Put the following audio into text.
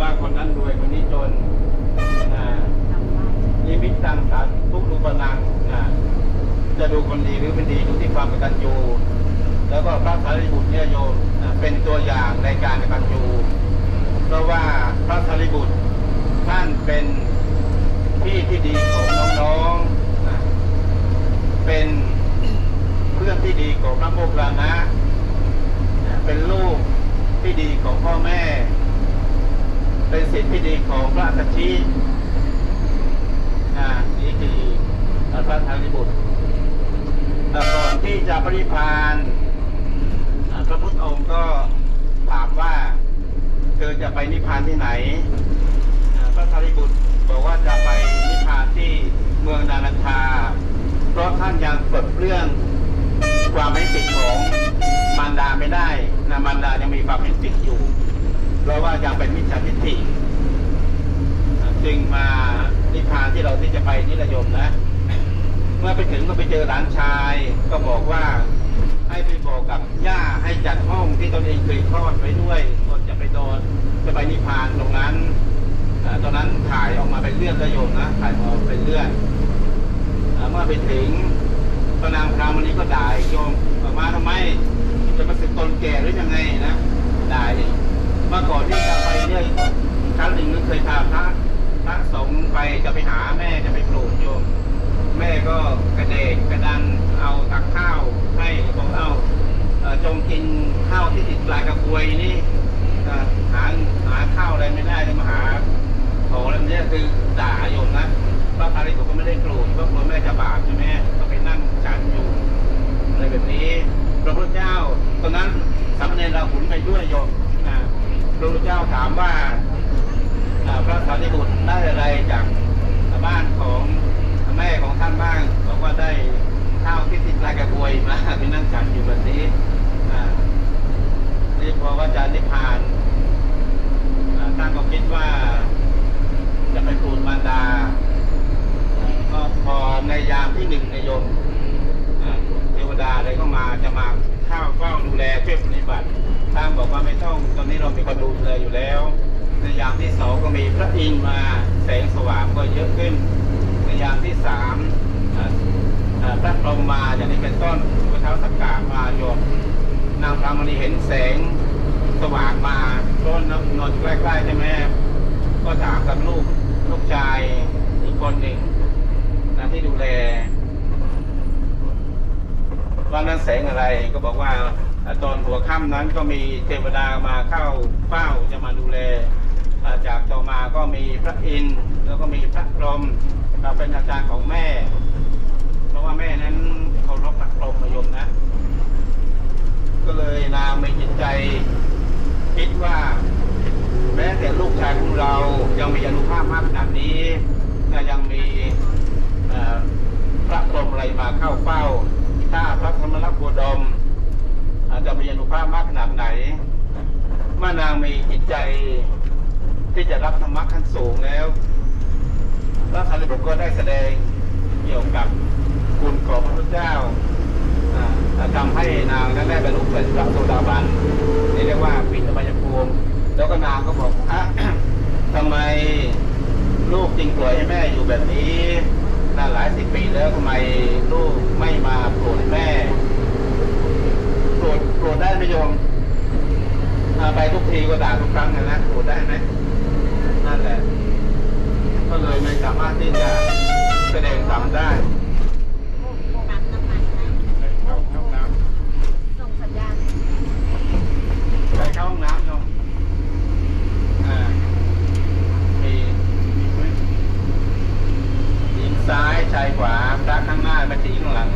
ว่าคนนั้นรวยคนนี้จนอ่านิมิตตังสาทุกรูปนังอ่าจะดูคนดีหรือไม่ดีดูที่ความกตัญญูแล้วก็พระสารีบุตรเนี่ยโยมเป็นตัวอย่างในการกตัญญูเพราะว่าพระสารีบุตรท่านเป็นพี่ที่ดีของน้องๆ เป็นเพื่อนที่ดีของพระโมคคัลลานะ เป็นลูกที่ดีของพ่อแม่ เป็นสิทธิที่ดีของพระสัชชีนี่คือพระธาริบุตรก่อนที่จะปริพานพระพุทธองค์ก็ถามว่าเธอจะไปนิพพานที่ไหน พระธาริบุตรบอกว่าจะไปนิพพานที่เมืองนานันทา เพราะท่านยังปลดเปลื้องความไม่ผิดของมารดาไม่ได้นะมารดายังมีความเป็นผิดอยู่ เพราะว่ายังเป็นมิจฉาทิฏฐิจึงมานิพพานที่เราที่จะ ไปนิรยมนะ เมื่อไปถึงก็ไปเจอหลานชาย ก็บอกว่าให้ไปบอกกับย่าให้จัดห้องที่ตนเองเคยคลอดไว้ด้วยคนจะไปโดนจะไปนิพพานตรงนั้นอตอนนั้นถ่ายออกมาเป็นเลือดระยมนะถ่ายออกมาเป็นเลือดอ่าเมื่อไปถึงพระนางพรามณีก็ด่าโยมออกมาทำไมจะมาสึกตนแก่หรือยังไงนะด่าเมื่อก่อนที่จะไปเนี่ยครั้งหนึ่งก็เคยพาพระพระสงฆ์ ไปจะไปหาแม่จะไปปลูกโยม แม่ก็กระเดกกระดันเอาตักข้าวให้บอกเอาเจงกินข้าวที่ติดปลายกระบวยนี่หาหาข้าวอะไรไม่ได้เลยมาหาของอะไรเนี่ยคือด่าโยมนะพระพาริบุก็ไม่ได้โกรธเพราะกลัวแม่จะบาปใช่ไหมก็ไปนั่งฉันอยู่อะไรแบบนี้พระพุทธเจ้าตอนนั้นสามเณรเราหุนไปด้วยโยมนะพระพุทธเจ้าถามว่า พระสารีบุตรได้อะไรจากบ้านของแม่ของท่านบ้างบอกว่าได้ข้าวที่ติดลายกระบวยมาไปนั่งฉันอยู่แบบนี้นี่พอว่าจะนิพพานอ่าท่านก็คิดว่าจะไปทูลมารดาอ่าก็พอในยามที่หนึ่งในยมเทวดาอะไรก็มาจะมาเข้าเฝ้าดูแลช่วยปฏิบัติท่านบอกว่าไม่ต้องตอนนี้เรามีคนดูแลอยู่แล้ว ยามที่สองก็มีพระอินทร์มาแสงสว่างก็เยอะขึ้นในยามที่สามพระพรหมมาอย่างนี้เป็นต้นพระเท้าสักกะมาโยมนางพรามณีเห็นแสงสว่างมาต้นนอนอยู่ใกล้ๆใช่ไหมก็ถามกับลูกลูกชายอีกคนหนึ่งนะที่ดูแลว่านั้นแสงอะไรก็บอกว่าตอนหัวค่ำนั้นก็มีเทวดามาเข้าเฝ้าจะมาดูแล จากต่อมาก็มีพระอินทร์แล้วก็มีพระพรหมเราเป็นอาจารย์ของแม่ เพราะว่าแม่นั้นเคารพพระพรหมมายมนะ ก็เลยนางมีจิตใจคิดว่า แม้แต่ลูกชายของเรายังมีอนุภาพมากขนาดนี้และยังมีพระพรหมอะไรมาเข้าเฝ้า ถ้าพระธรรมรักษ์โคดมอาจจะมีอนุภาพมากขนาดไหนเมื่อนางมีจิตใจ ที่จะรับธรรมะขั้นสูงแล้วพระสารีบุตรก็ได้แสดงเกี่ยวกับคุณของพระพุทธเจ้าอ่าทำให้นางนั้นได้บรรลุเป็นพระโสดาบันนี่เรียกว่าปิตมยภูมิแล้วก็นางก็บอกอะทำไมลูกจึงปล่อยให้แม่อยู่แบบนี้นานหลายสิบปีแล้วทำไมลูกไม่มาโปรดแม่โกรธโกรธได้ไหมโยมไปทุกทีก็ด่าทุกครั้งนะนะโกรธได้ไหมนั่นแหละ ก็เลยไม่สารถที่จะแสดงตามได้ปั๊มน้ำมันนะเข้าห้องน้ส่งสัญญาณำไปเข้าห้องน้ำเนาะอ่ามีมีไหมหญิงซ้ายชายขวาพระข้างหน้าไปที่ข้างหลัง